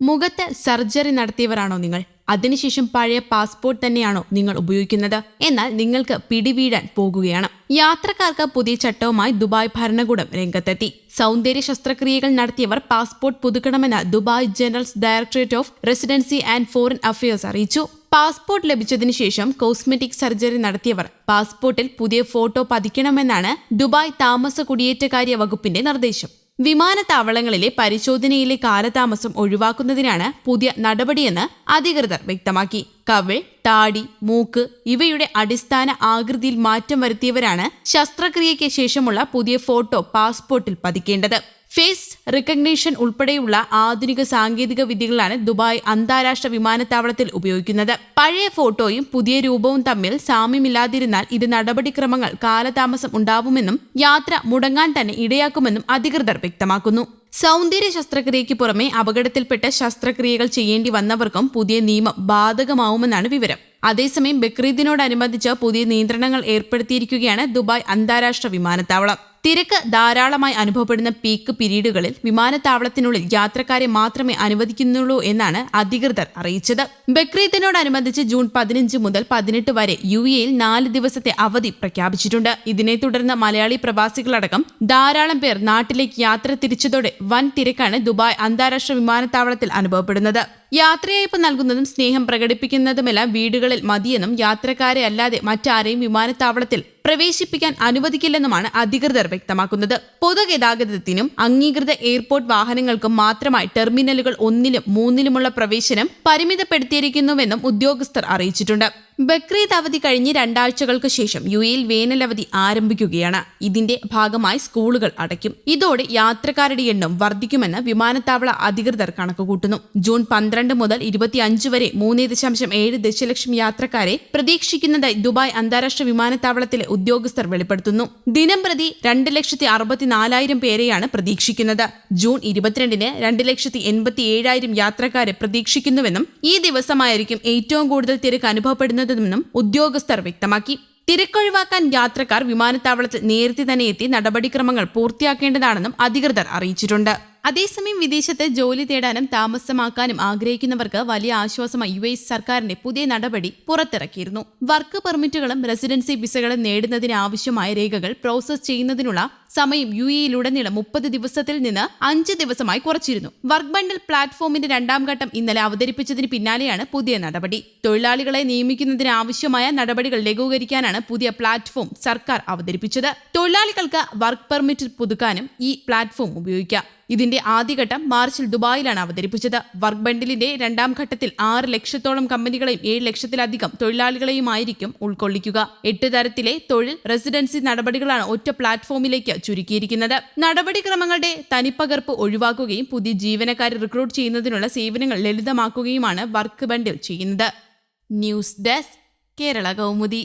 മുഖത്ത് സർജറി നടത്തിയവരാണോ നിങ്ങൾ? അതിനുശേഷം പഴയ പാസ്പോർട്ട് തന്നെയാണോ നിങ്ങൾ ഉപയോഗിക്കുന്നത്? എന്നാൽ നിങ്ങൾക്ക് പിടിവീഴാൻ പോകുകയാണ്. യാത്രക്കാർക്ക് പുതിയ ചട്ടവുമായി ദുബായ് ഭരണകൂടം രംഗത്തെത്തി. സൗന്ദര്യ ശസ്ത്രക്രിയകൾ നടത്തിയവർ passport പുതുക്കണമെന്ന് Dubai general directorate of residency and foreign affairs അറിയിച്ചു. പാസ്പോർട്ട് ലഭിച്ചതിനു ശേഷം കോസ്മെറ്റിക് സർജറി നടത്തിയവർ പാസ്പോർട്ടിൽ പുതിയ ഫോട്ടോ പതിക്കണമെന്നാണ് ദുബായ് താമസ കുടിയേറ്റകാര്യ വകുപ്പിന്റെ നിർദ്ദേശം. വിമാനത്താവളങ്ങളിലെ പരിശോധനയിലെ കാലതാമസം ഒഴിവാക്കുന്നതിനാണ് പുതിയ നടപടിയെന്ന് അധികൃതർ വ്യക്തമാക്കി. കവിൾ താടി മൂക്ക് ഇവയുടെ അടിസ്ഥാന ആകൃതിയിൽ മാറ്റം വരുത്തിയവരാണ് ശസ്ത്രക്രിയയ്ക്ക് ശേഷമുള്ള പുതിയ ഫോട്ടോ പാസ്പോർട്ടിൽ പതിക്കേണ്ടത്. ഫേസ് റിക്കഗ്നീഷൻ ഉൾപ്പെടെയുള്ള ആധുനിക സാങ്കേതിക വിദ്യകളാണ് ദുബായ് അന്താരാഷ്ട്ര വിമാനത്താവളത്തിൽ ഉപയോഗിക്കുന്നത്. പഴയ ഫോട്ടോയും പുതിയ രൂപവും തമ്മിൽ സാമ്യമില്ലാതിരുന്നാൽ ഇത് നടപടിക്രമങ്ങൾ കാലതാമസം ഉണ്ടാവുമെന്നും യാത്ര മുടങ്ങാൻ തന്നെ ഇടയാക്കുമെന്നും അധികൃതർ വ്യക്തമാക്കുന്നു. സൗന്ദര്യ ശസ്ത്രക്രിയയ്ക്ക് പുറമെ അപകടത്തിൽപ്പെട്ട ശസ്ത്രക്രിയകൾ ചെയ്യേണ്ടി വന്നവർക്കും പുതിയ നിയമം ബാധകമാവുമെന്നാണ് വിവരം. അതേസമയം ബക്രീദിനോടനുബന്ധിച്ച് പുതിയ നിയന്ത്രണങ്ങൾ ഏർപ്പെടുത്തിയിരിക്കുകയാണ് ദുബായ് അന്താരാഷ്ട്ര വിമാനത്താവളം. തിരക്ക് ധാരാളമായി അനുഭവപ്പെടുന്ന പീക്ക് പീരീഡുകളിൽ വിമാനത്താവളത്തിനുള്ളിൽ യാത്രക്കാരെ മാത്രമേ അനുവദിക്കുന്നുള്ളൂ എന്നാണ് അധികൃതർ അറിയിച്ചത്. ബക്രീദിനോടനുബന്ധിച്ച് ജൂൺ പതിനഞ്ച് മുതൽ പതിനെട്ട് വരെ യു എയിൽ നാല് ദിവസത്തെ അവധി പ്രഖ്യാപിച്ചിട്ടുണ്ട്. ഇതിനെ തുടർന്ന് മലയാളി പ്രവാസികളടക്കം ധാരാളം പേർ നാട്ടിലേക്ക് യാത്ര തിരിച്ചതോടെ വൻ തിരക്കാണ് ദുബായ് അന്താരാഷ്ട്ര വിമാനത്താവളത്തിൽ അനുഭവപ്പെടുന്നത്. യാത്രയയപ്പ് നൽകുന്നതും സ്നേഹം പ്രകടിപ്പിക്കുന്നതുമെല്ലാം വീടുകളിൽ മതിയെന്നും യാത്രക്കാരെ അല്ലാതെ മറ്റാരെയും വിമാനത്താവളത്തിൽ പ്രവേശിപ്പിക്കാൻ അനുവദിക്കില്ലെന്നുമാണ് അധികൃതർ വ്യക്തമാക്കുന്നത്. പൊതുഗതാഗതത്തിനും അംഗീകൃത എയർപോർട്ട് വാഹനങ്ങൾക്കും മാത്രമായി ടെർമിനലുകൾ ഒന്നിലും മൂന്നിലുമുള്ള പ്രവേശനം പരിമിതപ്പെടുത്തിയിരിക്കുന്നുവെന്നും ഉദ്യോഗസ്ഥർ അറിയിച്ചിട്ടുണ്ട്. ബക്രീദ് അവധി കഴിഞ്ഞ് രണ്ടാഴ്ചകൾക്ക് ശേഷം യു എയിൽ വേനലവധി ആരംഭിക്കുകയാണ്. ഇതിന്റെ ഭാഗമായി സ്കൂളുകൾ അടയ്ക്കും. ഇതോടെ യാത്രക്കാരുടെ എണ്ണം വർദ്ധിക്കുമെന്ന് വിമാനത്താവള അധികൃതർ കണക്കുകൂട്ടുന്നു. ജൂൺ പന്ത്രണ്ട് മുതൽ ഇരുപത്തിയഞ്ച് വരെ മൂന്ന് ദശാംശം ഏഴ് ദശലക്ഷം യാത്രക്കാരെ പ്രതീക്ഷിക്കുന്നതായി ദുബായ് അന്താരാഷ്ട്ര വിമാനത്താവളത്തിലെ ഉദ്യോഗസ്ഥർ വെളിപ്പെടുത്തുന്നു. ദിനം പ്രതി രണ്ട് ലക്ഷത്തി അറുപത്തിനാലായിരം പേരെയാണ് പ്രതീക്ഷിക്കുന്നത്. ജൂൺ ഇരുപത്തിരണ്ടിന് രണ്ട് ലക്ഷത്തി എൺപത്തി ഏഴായിരം യാത്രക്കാരെ പ്രതീക്ഷിക്കുന്നുവെന്നും ഈ ദിവസമായിരിക്കും ഏറ്റവും കൂടുതൽ തിരക്ക് അനുഭവപ്പെടുന്നതെന്നും ഉദ്യോഗസ്ഥർ വ്യക്തമാക്കി. തിരക്കൊഴിവാക്കാൻ യാത്രക്കാർ വിമാനത്താവളത്തിൽ നേരത്തെ തന്നെ എത്തി നടപടിക്രമങ്ങൾ പൂർത്തിയാക്കേണ്ടതാണെന്നും അധികൃതർ അറിയിച്ചിട്ടുണ്ട്. അതേസമയം വിദേശത്ത് ജോലി തേടാനും താമസമാക്കാനും ആഗ്രഹിക്കുന്നവർക്ക് വലിയ ആശ്വാസമായി യു എസ് സർക്കാരിന്റെ പുതിയ നടപടി പുറത്തിറക്കിയിരുന്നു. വർക്ക് പെർമിറ്റുകളും റെസിഡൻസി വിസകളും നേടുന്നതിന് ആവശ്യമായ രേഖകൾ പ്രോസസ് ചെയ്യുന്നതിനുള്ള സമയം യു എയിലുടനീളം മുപ്പത് ദിവസത്തിൽ നിന്ന് അഞ്ച് ദിവസമായി കുറച്ചിരുന്നു. വർക്ക് ബണ്ടിൽ പ്ലാറ്റ്ഫോമിന്റെ രണ്ടാം ഘട്ടം ഇന്നലെ അവതരിപ്പിച്ചതിന് പിന്നാലെയാണ് പുതിയ നടപടി. തൊഴിലാളികളെ നിയമിക്കുന്നതിന് ആവശ്യമായ നടപടികൾ ലഘൂകരിക്കാനാണ് പുതിയ പ്ലാറ്റ്ഫോം സർക്കാർ അവതരിപ്പിച്ചത്. തൊഴിലാളികൾക്ക് വർക്ക് പെർമിറ്റ് പുതുക്കാനും ഈ പ്ലാറ്റ്ഫോം ഉപയോഗിക്കാം. ഇതിന്റെ ആദ്യഘട്ടം മാർച്ചിൽ ദുബായിലാണ് അവതരിപ്പിച്ചത്. വർക്ക് ബണ്ടിലിന്റെ രണ്ടാം ഘട്ടത്തിൽ ആറ് ലക്ഷത്തോളം കമ്പനികളെയും ഏഴ് ലക്ഷത്തിലധികം തൊഴിലാളികളെയുമായിരിക്കും ഉൾക്കൊള്ളിക്കുക. എട്ട് തരത്തിലെ തൊഴിൽ റെസിഡൻസി നടപടികളാണ് ഒറ്റ പ്ലാറ്റ്ഫോമിലേക്ക് ചുരുക്കിയിരിക്കുന്നത്. നടപടിക്രമങ്ങളുടെ തനിപ്പകർപ്പ് ഒഴിവാക്കുകയും പുതിയ ജീവനക്കാരെ റിക്രൂട്ട് ചെയ്യുന്നതിനുള്ള സേവനങ്ങൾ ലളിതമാക്കുകയുമാണ് വർക്ക് ബണ്ടിൽ ചെയ്യുന്നത്. News desk Kerala Kaumudi.